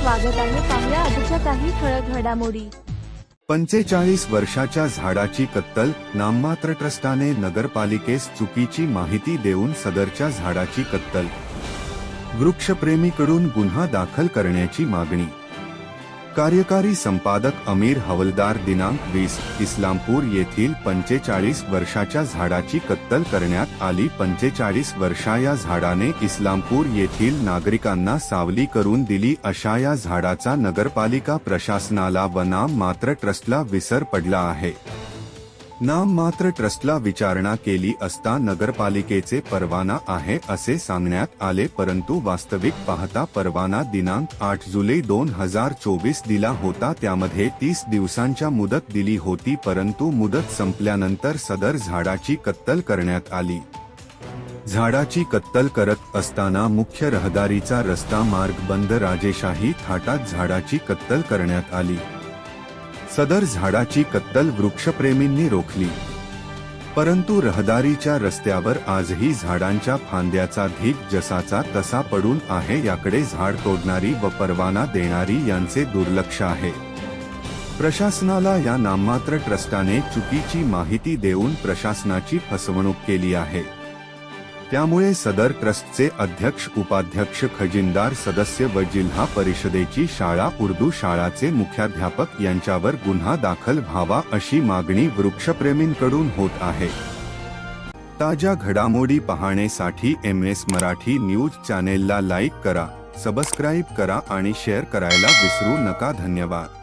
स्वागत आहे पाहुया आजच्या काही ठळक घडामोडी. पंचेचाळीस वर्षाच्या झाडाची कत्तल नाममात्र ट्रस्टाने नगरपालिकेस चुकीची माहिती देऊन सदरच्या झाडाची कत्तल. वृक्षप्रेमीकडून गुन्हा दाखल करण्याची मागणी. कार्यकारी संपादक अमीर हवलदार दिनांक वीस इस्लामपूर येथील पंचेचाळीस वर्षाच्या झाडाची कत्तल करण्यात आली. पंचेचाळीस वर्षा या झाडाने इस्लामपूर येथील नागरिकांना सावली करून दिली. अशा या झाडाचा नगरपालिका प्रशासनाला व नाम मात्र ट्रस्टला विसर पडला आहे. नाम मात्र ट्रस्टला विचारणा केली असता नगरपालिकेचे परवाना आहे असे सांगण्यात आले परंतु वास्तविक पाहता परवाना दिनांक आठ जुलै दोन हजार चोवीस दिला होता. त्यामध्ये तीस दिवसांच्या मुदत दिली होती परंतु मुदत संपल्यानंतर सदर झाडाची कत्तल करण्यात आली. झाडाची कत्तल करत असताना मुख्य रहदारीचा रस्ता मार्ग बंद राजेशाही थाटात झाडाची कत्तल करण्यात आली. सदर झाडाची कत्तल वृक्षप्रेमींनी रोखली. परंतु रहदारीच्या रस्त्यावर आजही झाडांच्या फांद्याचा धीक जसाचा तसा पडून आहे याकडे झाड तोडणारी व परवाना देणारी यांचे दुर्लक्ष आहे. प्रशासनाला या नाममात्र ट्रस्टाने चुकीची माहिती देऊन प्रशासनाची फसवणूक केली आहे. त्यामुळे सदर ट्रस्टचे अध्यक्ष उपाध्यक्ष खजिनदार सदस्य व जिल्हा परिषदेची शाळा उर्दू शाळाचे मुख्याध्यापक यांच्यावर गुन्हा दाखल व्हावा अशी मागणी वृक्षप्रेमींकडून होत आहे. ताज्या घडामोडी पाहण्यासाठी एम एस मराठी न्यूज चॅनेलला लाईक करा सबस्क्राईब करा आणि शेअर करायला विसरू नका. धन्यवाद.